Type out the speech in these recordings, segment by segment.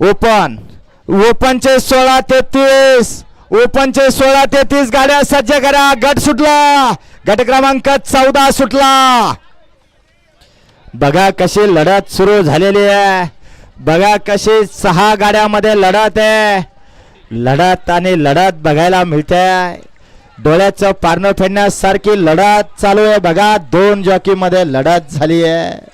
Open ओपनचे सोळा तेहतीस. ओपनचे सोळा तेहतीस गाड्या सज्ज करा. गट सुटला. गट क्रमांक चौदा सुटला. बघा कशी लढत सुरू झालेली आहे. बघा कशी सहा गाड्यामध्ये लढत आहे. लढत आणि लढत बघायला मिळते. डोळ्याचं पारणं फेडण्यासारखी लढत चालू आहे. बघा दोन जॉकीमध्ये लढत झाली आहे.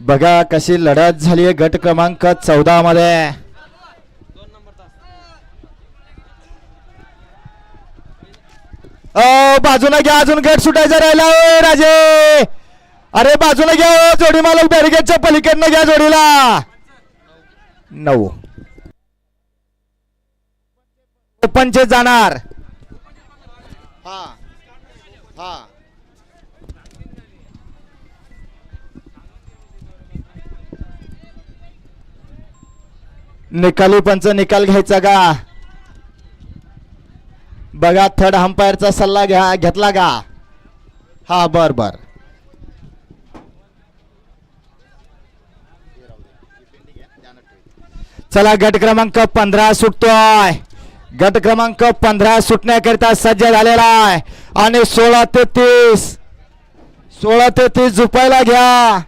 बघा कशी लढत झाली आहे गट क्रमांक चौदा मध्ये. अ बाजूला घ्या अजून गट सुटायचा राहिला राजे. अरे बाजूला घ्या हो, जोडी मालक बॅरिगेटच्या पलीकडनं घ्या जोडीला. नऊ. ओपनचे जाणार. हा. हा. निकाली पंच निकाल घ्यायचा का? बघा थर्ड अंपायरचा सल्ला घ्या घेतला का? हा बर बर. चला गट क्रमांक पंधरा सुटतोय. गट क्रमांक पंधरा सुटण्याकरिता सज्ज झालेला आहे. आणि सोळा ते तीस. सोळा ते तीस झुपायला घ्या.